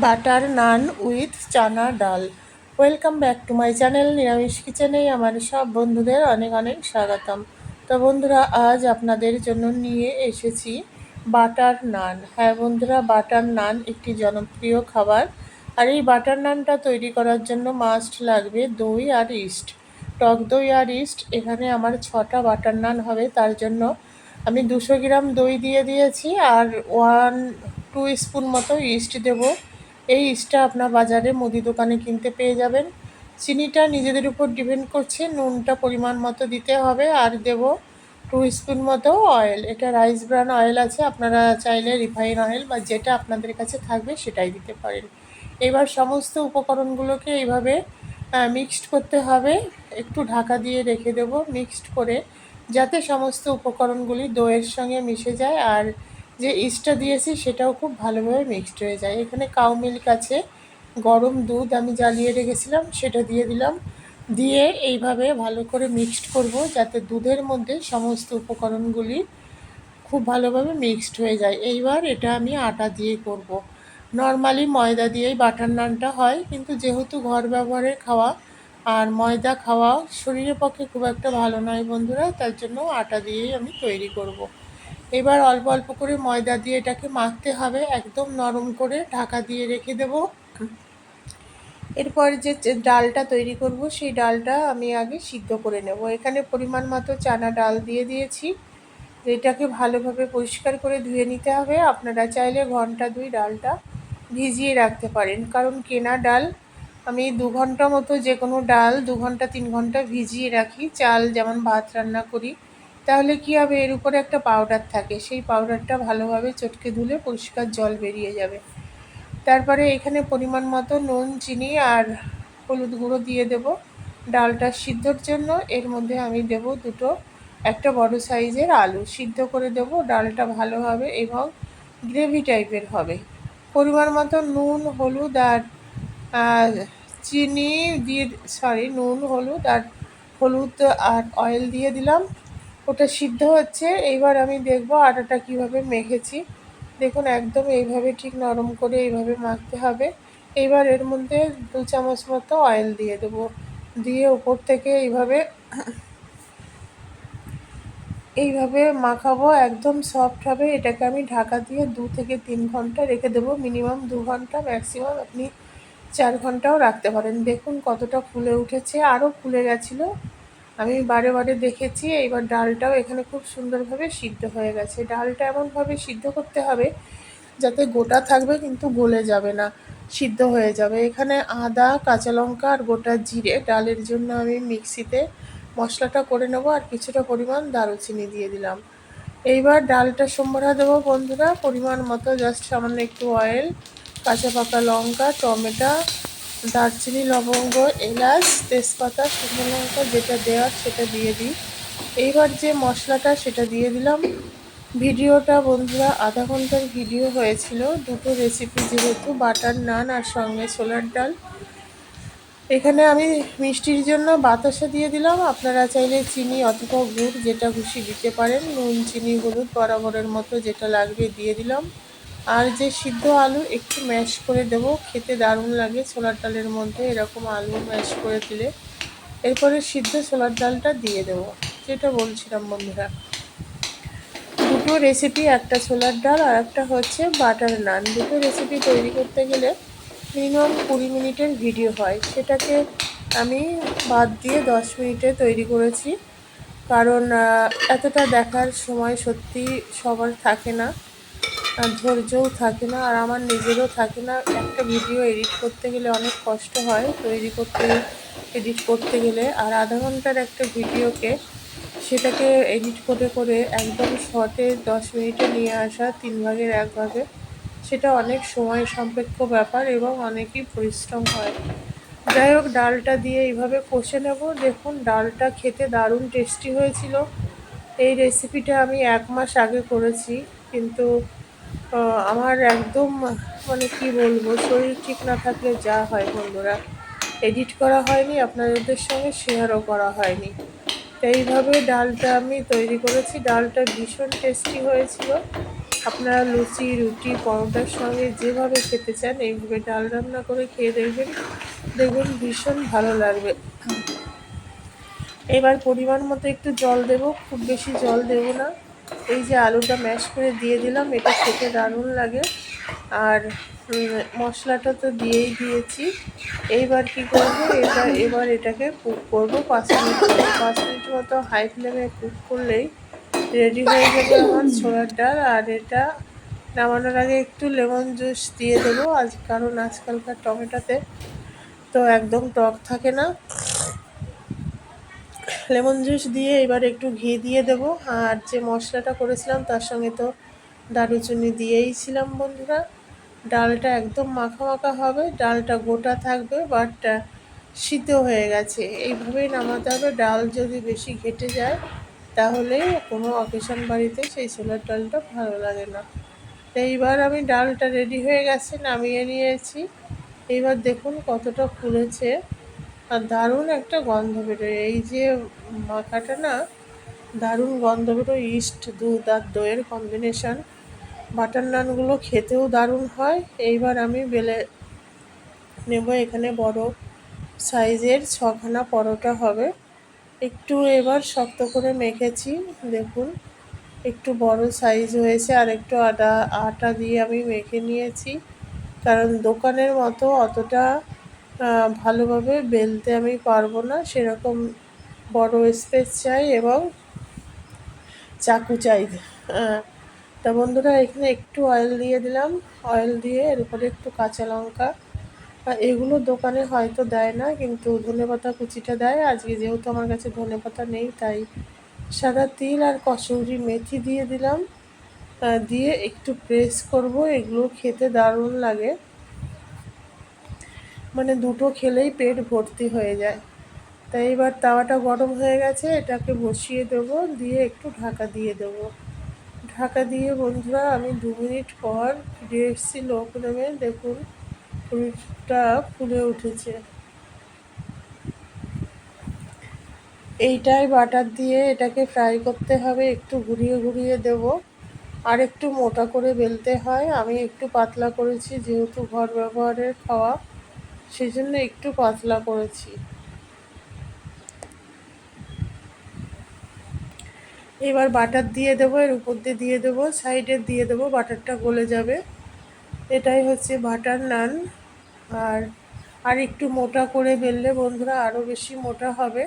Butter naan with chana dal. Welcome back to my channel নিরামিষ কিচেনেই আমার সব বন্ধুদের অনেক অনেক স্বাগতম। তো বন্ধুরা, আজ আপনাদের জন্য নিয়ে এসেছি বাটার নান। হ্যাঁ বন্ধুরা, বাটার নান একটি জনপ্রিয় খাবার। আর এই বাটার নানটা তৈরি করার জন্য মাস্ট লাগবে দই আর ইস্ট টক দই আর ইস্ট এখানে আমার ছটা বাটার নান হবে, তার জন্য আমি দুশো গ্রাম দই দিয়ে দিয়েছি আর ওয়ান টু স্পুন মতো ইস্ট দেবো। এই ইস্টটা আপনার বাজারে মুদি দোকানে কিনতে পেয়ে যাবেন। চিনিটা নিজেদের উপর ডিপেন্ড করছে, নুনটা পরিমাণ মতো দিতে হবে আর দেব টু স্পুন মতো অয়েল। এটা রাইস ব্রান অয়েল আছে, আপনারা চাইলে রিফাইন অয়েল বা যেটা আপনাদের কাছে থাকবে সেটাই দিতে পারেন। এবার সমস্ত উপকরণগুলোকে এইভাবে মিক্সড করতে হবে। একটু ঢাকা দিয়ে রেখে দেব মিক্সড করে, যাতে সমস্ত উপকরণগুলি দইয়ের সঙ্গে মিশে যায় আর যে ইস্টটা দিয়েছি সেটাও খুব ভালোভাবে মিক্সড হয়ে যায় এখানে কাউ মিল্ক আছে, গরম দুধ আমি জ্বালিয়ে রেখেছিলাম, সেটা দিয়ে দিলাম দিয়ে এইভাবে ভালো করে মিক্সড করব যাতে দুধের মধ্যে সমস্ত উপকরণগুলি খুব ভালোভাবে মিক্সড হয়ে যায় এইবার এটা আমি আটা দিয়ে করব। নর্মালি ময়দা দিয়েই বাটার নানটা হয়, কিন্তু যেহেতু ঘর ব্যবহারের খাওয়া, আর ময়দা খাওয়া শরীরের পক্ষে খুব একটা ভালো নয় বন্ধুরা, তার জন্য আটা দিয়েই আমি তৈরি করব। এবার অল্প অল্প করে ময়দা দিয়ে এটাকে মাখতে হবে, একদম নরম করে ঢাকা দিয়ে রেখে দেব। এরপর যে ডালটা তৈরি করব, সেই ডালটা আমি আগে সিদ্ধ করে নেব। এখানে পরিমাণ মতো চানা ডাল দিয়ে দিয়েছি। এটাকে ভালোভাবে পরিষ্কার করে ধুয়ে নিতে হবে। আপনারা চাইলে ঘণ্টা দুই ডালটা ভিজিয়ে রাখতে পারেন, কারণ কেনা ডাল, আমি দু ঘণ্টা মতো যে কোনো ডাল দু ঘণ্টা, তিন ঘণ্টা ভিজিয়ে রাখি। চাল যেমন ভাত রান্না করি তাহলে কী হবে? এর উপরে একটা পাউডার থাকে। সেই পাউডারটা ভালোভাবে চটকে ধুলে পরিষ্কার জল বেরিয়ে যাবে। তারপরে এখানে পরিমাণ মতো নুন, চিনি আর হলুদ গুঁড়ো দিয়ে দেব। ডালটা সিদ্ধর জন্য এর মধ্যে আমি দেব দুটো একটা বড় সাইজের আলু। সিদ্ধ করে দেব ডালটা ভালো হবে এবং গ্রেভি টাইপের হবে। পরিমাণ মতো নুন, হলুদ আর চিনি দিয়ে সরি নুন, হলুদ আর হলুদ আর অয়েল দিয়ে দিলাম। ওটা সিদ্ধ হচ্ছে, এইবার আমি দেখব আটাটা কীভাবে মেখেছি। দেখুন, একদম এইভাবে ঠিক নরম করে এইভাবে মাখতে হবে। এইবার এর মধ্যে দু চামচ মতো অয়েল দিয়ে দেবো। দিয়ে উপর থেকে এইভাবে এইভাবে মাখাবো, একদম সফট হবে। এটাকে আমি ঢাকা দিয়ে দু থেকে তিন ঘণ্টা রেখে দেবো। মিনিমাম দু ঘণ্টা ম্যাক্সিমাম আপনি চার ঘন্টাও রাখতে পারেন। দেখুন কতটা ফুলে উঠেছে। আরও ফুলে গেছিল। আমি বারে বারে দেখেছি, এইবার ডালটাও এখানে খুব সুন্দরভাবে সিদ্ধ হয়ে গেছে। ডালটা এমনভাবে সিদ্ধ করতে হবে যাতে গোটা থাকবে কিন্তু গলে যাবে না, সিদ্ধ হয়ে যাবে। এখানে আদা, কাঁচা লঙ্কা আর গোটা জিরে ডালের জন্য আমি মিক্সিতে মশলাটা করে নেব আর কিছুটা পরিমাণ দারুচিনি দিয়ে দিলাম। এইবার ডালটা সম্বরা দেবো বন্ধুরা, পরিমাণ মতো, জাস্ট সামান্য একটু অয়েল কাঁচা পাকা লঙ্কা, টমেটো দারচিনি, লবঙ্গ, এলাচ, তেজপাতা, শুকনো লঙ্কা যেটা দেওয়ার সেটা দিয়ে দিই। এইবার যে মশলাটা সেটা দিয়ে দিলাম। ভিডিওটা বন্ধুরা আধা ঘণ্টার ভিডিও হয়েছিল। দুটো রেসিপি যেহেতু, বাটার নান আর সঙ্গে ছোলার ডাল। এখানে আমি মিষ্টির জন্য বাতাসা দিয়ে দিলাম। আপনারা চাইলে চিনি অথবা গুড়, যেটা খুশি দিতে পারেন। নুন, চিনি, হলুদ, বরাবরের মতো যেটা লাগবে দিয়ে দিলাম। আর যে সিদ্ধ আলু একটু ম্যাশ করে দেব, খেতে দারুণ লাগে ছোলার ডালের মধ্যে, এরকম আলু ম্যাশ করে দিলে। এরপরে সিদ্ধ ছোলার ডালটা দিয়ে দেব, যেটা বলছিলাম বন্ধুরা। দুটো রেসিপি একটা ছোলার ডাল আর একটা হচ্ছে বাটার নান। দুটো রেসিপি তৈরি করতে গেলে মিনিমাম কুড়ি মিনিটের ভিডিও হয়। সেটাকে আমি বাদ দিয়ে দশ মিনিটে তৈরি করেছি। কারণ এতটা দেখার সময় সত্যি সবার থাকে না। ধৈর্যও থাকে না, আর আমার নিজেরও থাকে না। একটা ভিডিও এডিট করতে গেলে অনেক কষ্ট হয় তৈরি করতে এডিট করতে গেলে। আর আধা ঘণ্টার একটা ভিডিওকে সেটাকে এডিট করে করে একদম শর্টে দশ মিনিটে নিয়ে আসা, তিন ভাগের এক ভাগে, সেটা অনেক সময় সাপেক্ষ ব্যাপার এবং অনেকই পরিশ্রম হয়। যাই হোক, ডালটা দিয়ে এইভাবে কষে নেব। দেখুন, ডালটা খেতে দারুণ টেস্টি হয়েছিল। এই রেসিপিটা আমি এক মাস আগে করেছি, কিন্তু আমার একদম মানে কি বলব, শরীর ঠিক না থাকলে যা হয় বন্ধুরা। এডিট করা হয়নি, আপনাদের সঙ্গে শেয়ারও করা হয়নি। এইভাবে ডালটা আমি তৈরি করেছি। ডালটা ভীষণ টেস্টি হয়েছিল। আপনারা লুচি, রুটি, পরোটার সঙ্গে যেভাবে খেতে চান, এইভাবে ডাল রান্না করে খেয়ে দেখবেন। দেখবেন ভীষণ ভালো লাগবে। এবার পরিমাণ মতো একটু জল দেব। খুব বেশি জল দেব না। এই যে আলুটা ম্যাশ করে দিয়ে দিলাম, এটা খেতে দারুণ লাগে। আর মশলাটা তো দিয়েই দিয়েছি। এইবার কি করব? এটা এবার এটাকে কুক করব। পাঁচ মিনিট পাঁচ মিনিট মতো হাই ফ্লেমে কুক করলেই রেডি হয়ে যাবে আমার ছোলার ডাল। আর এটা নামানোর আগে একটু লেমন জুস দিয়ে দেবো। আজ, কারণ আজকালকার টমেটোতে তো একদম টক থাকে না। লেমন জুস দিয়ে এবার একটু ঘি দিয়ে দেবো। আর যে মশলাটা করেছিলাম, তার সঙ্গে তো দারুচিনি দিয়েইছিলাম বন্ধুরা। ডালটা একদম মাখা মাখা হবে, ডালটা গোটা থাকবে বাট শীত হয়ে গেছে। এইভাবেই নামাতে হবে। ডাল যদি বেশি ঘেটে যায়, তাহলে কোনো অকেশন বাড়িতে সেই ছোলার ডালটা ভালো লাগে না। তো এইবার আমি ডালটা রেডি হয়ে গেছে, নামিয়ে নিয়েছি। এইবার দেখুন কতটা ফুলেছে। আর দারুণ একটা গন্ধ বেরোয়। এই যে মাখাটা না, দারুণ গন্ধ বেরোয়। ইস্ট, দুধ আর দইয়ের কম্বিনেশান বাটার নানগুলো খেতেও দারুণ হয়। এইবার আমি বেলে নেব এখানে বড় সাইজের ছখানা পরোটা হবে। একটু এবার শক্ত করে মেখেছি, দেখুন। একটু বড় সাইজ হয়েছে আর একটু আটা আটা দিয়ে আমি মেখে নিয়েছি। কারণ দোকানের মতো অতটা ভালোভাবে বেলতে আমি পারব না। সেরকম বড় স্পেস চাই এবং চাকু চাই। তা বন্ধুরা, এখানে একটু অয়েল দিয়ে দিলাম। অয়েল দিয়ে এর উপরে একটু কাঁচা লঙ্কা। এগুলো দোকানে হয়তো দেয় না, কিন্তু ধনে পাতা কুচিটা দেয়। আজকে যেহেতু আমার কাছে ধনে পাতা নেই, তাই সাদা তিল আর কসুরি মেথি দিয়ে দিলাম। দিয়ে একটু প্রেস করব। এগুলো খেতে দারুণ লাগে। মানে দুটো খেলেই পেট ভর্তি হয়ে যায়। তাই এবার তাওয়াটা গরম হয়ে গেছে, এটাকে বসিয়ে দেবো, দিয়ে একটু ঢাকা দিয়ে দেবো। ঢাকা দিয়ে বন্ধুরা, আমি দু মিনিট পর ফিরে এসেছি লো ফ্লেমে দেখুন ফুলটা ফুলে উঠেছে। এইটাই বাটার দিয়ে এটাকে ফ্রাই করতে হবে, একটু ঘুরিয়ে ঘুরিয়ে দেব। আর একটু মোটা করে বেলতে হয়, আমি একটু পাতলা করেছি, যেহেতু ঘর ব্যবহারের খাওয়া। সেই জন্য একটু পাতলা করেছি। এবার বাটার দিয়ে দেবো, এর উপর দিয়ে দিয়ে দেবো, সাইডে দিয়ে দেবো, বাটারটা গলে যাবে। এটাই হচ্ছে বাটার নান। আর আর একটু মোটা করে বেললে বন্ধুরা আরও বেশি মোটা হবে।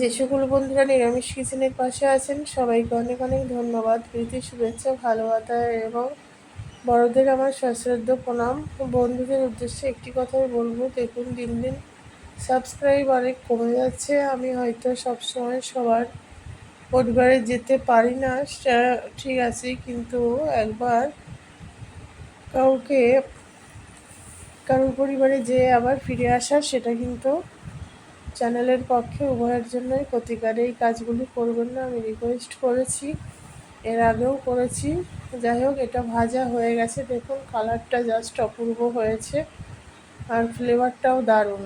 যে সকল বন্ধুরা নিরামিষ কিচেনের পাশে আছেন, সবাইকে অনেক অনেক ধন্যবাদ। প্রীতি, শুভেচ্ছা, ভালোবাসা এবং বড়দের আমার সশ্রদ্ধ প্রণাম। বন্ধুদের উদ্দেশ্যে একটি কথাই বলব, দেখুন দিন দিন সাবস্ক্রাইব অনেক কমে যাচ্ছে। আমি হয়তো সবসময় সবার পরিবারে যেতে পারি না ঠিক আছে, কিন্তু একবার কাউকে, কারোর পরিবারে যে আবার ফিরে আসা সেটা কিন্তু চ্যানেলের পক্ষে উভয়ের জন্যই ক্ষতিকার এই কাজগুলি করবেন না, আমি রিকোয়েস্ট করেছি। এর আগেও করেছি। যাই হোক, এটা ভাজা হয়ে গেছে। দেখুন, কালারটা জাস্ট অপূর্ব হয়েছে। আর ফ্লেভারটাও দারুণ।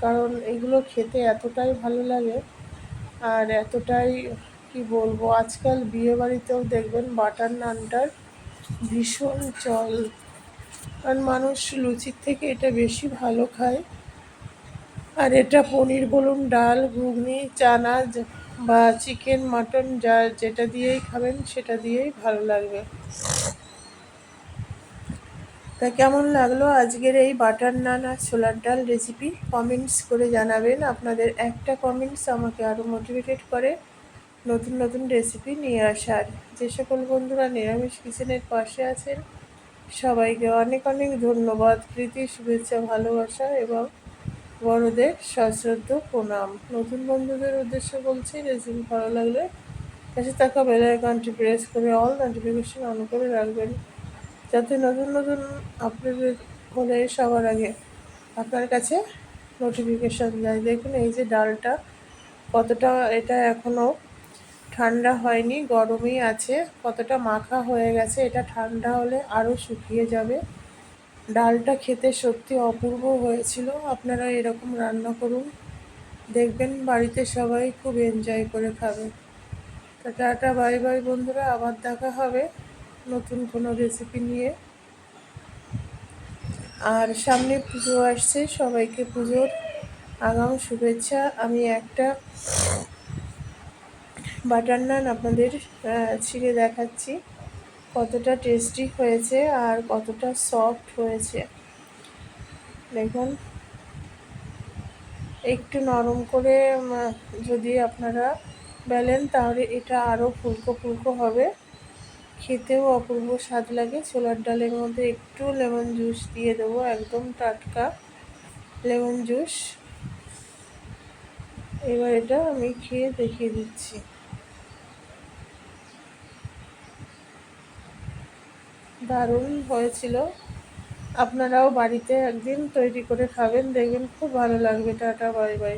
কারণ এগুলো খেতে এতটাই ভালো লাগে আর এতটাই, কি বলব, আজকাল বিয়েবাড়িতেও দেখবেন বাটার নানটার ভীষণ চল। কারণ মানুষ লুচির থেকে এটা বেশি ভালো খায়। আর এটা পনির বলুন, ডাল, ঘুগনি চানা বা চিকেন, মাটন যা যেটা দিয়েই খাবেন, সেটা দিয়েই ভালো লাগবে। তা কেমন লাগল আজকের এই বাটার নান আর ছোলার ডাল রেসিপি কমেন্টস করে জানাবেন। আপনাদের একটা কমেন্টস আমাকে আরও মোটিভেটেড করে নতুন নতুন রেসিপি নিয়ে আসার। যে সকল বন্ধুরা নিরামিষ কিচেনের পাশে আছেন, সবাইকে অনেক অনেক ধন্যবাদ। প্রীতি, শুভেচ্ছা, ভালোবাসা এবং বড়দের সশ্রদ্ধ প্রণাম। নতুন বন্ধুদের উদ্দেশ্যে বলছি রেসিপি ভালো লাগলে পাশে থাকা বেল আইকনটি প্রেস করে অল নোটিফিকেশন অন করে রাখবেন। যাতে নতুন নতুন আপডেট হলে সবার আগে আপনার কাছে নোটিফিকেশান যায়। দেখুন, এই যে ডালটা কতটা, এটা এখনও ঠান্ডা হয়নি, গরমই আছে, কতটা মাখা হয়ে গেছে, এটা ঠান্ডা হলে আরও শুকিয়ে যাবে। ডালটা খেতে সত্যি অপূর্ব হয়েছিল। আপনারা এরকম রান্না করুন। দেখবেন বাড়িতে সবাই খুব এনজয় করে খাবে। তো টাটা, বাই বাই বন্ধুরা। আবার দেখা হবে নতুন কোনো রেসিপি নিয়ে। আর সামনে পুজো আসছে, সবাইকে পুজোর আগাম শুভেচ্ছা। আমি একটা বাটার নান আপনাদের ছিঁড়ে দেখাচ্ছি। কতটা টেস্টি হয়েছে আর কতটা সফট হয়েছে। দেখুন। একটু নরম করে যদি আপনারা বেলেন, তাহলে এটা আরও ফুলকো ফুলকো হবে। খেতেও অপূর্ব স্বাদ লাগে। ছোলার ডালের মধ্যে একটু লেমন জুস দিয়ে দেবো, একদম টাটকা লেমন জুস। এবার এটা আমি খেয়ে দেখিয়ে দিচ্ছি। দারুণ হয়েছিল। আপনারাও বাড়িতে একদিন তৈরি করে খাবেন, দেখবেন খুব ভালো লাগবে। Tata, bye bye.